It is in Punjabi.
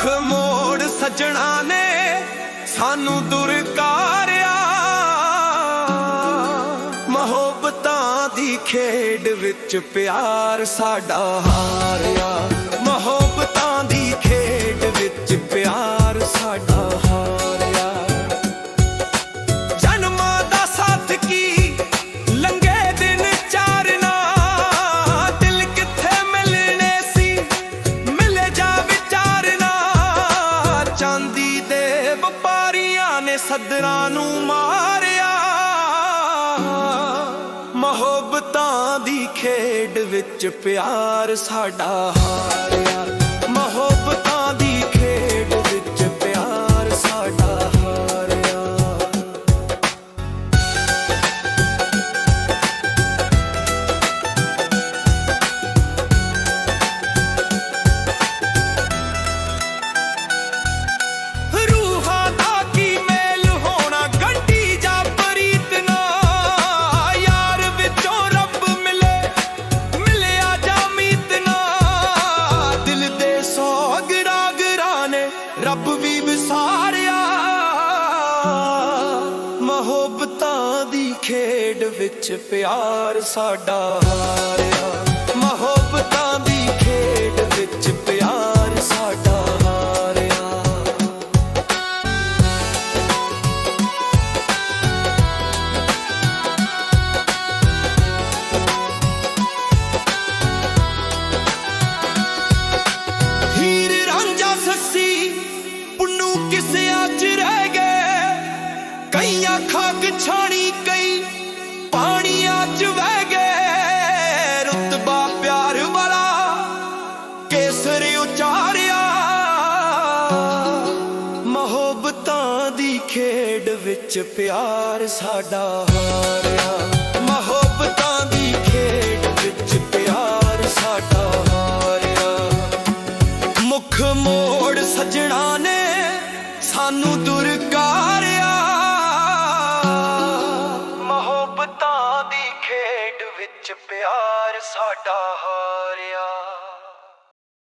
ਮੁਖ ਮੋੜ ਸਜਣਾ ਨੇ ਸਾਨੂੰ ਦੁਰਕਾਰਿਆ। ਮੁਹੱਬਤਾਂ ਦੀ ਖੇਡ ਵਿੱਚ ਪਿਆਰ ਸਾਡਾ ਹਾਰਿਆ। ਸਦਰਾਂ ਨੂੰ ਮਾਰਿਆ। ਮੁਹੱਬਤਾਂ ਦੀ ਖੇਡ ਵਿੱਚ ਪਿਆਰ ਸਾਡਾ ਹਾਰਿਆ। ਰੱਬ ਵੀ ਵਿਸਾਰਿਆ। ਮੁਹੱਬਤਾਂ ਦੀ ਖੇਡ ਵਿੱਚ ਪਿਆਰ ਸਾਡਾ ਹਾਰਿਆ। ਕਿਸਿਆ ਚ ਰਹਿ ਗਏ। ਕਈਆਂ ਖਾਕ ਛਾਣੀ ਕਈ, ਪਾਣੀਆਂ ਚ ਵਹਿ ਗਏ। ਰੁਤਬਾ ਪਿਆਰ ਵਾਲਾ ਕੇਸਰ ਉਚਾਰਿਆ। ਮੁਹੱਬਤਾਂ ਦੀ ਖੇਡ ਵਿੱਚ ਪਿਆਰ ਸਾਡਾ ਹਾਰਿਆ। ਦੁਰਕਾਰਿਆ। ਮੁਹੱਬਤਾਂ ਦੀ ਖੇਡ ਵਿੱਚ ਪਿਆਰ ਸਾਡਾ ਹਾਰਿਆ।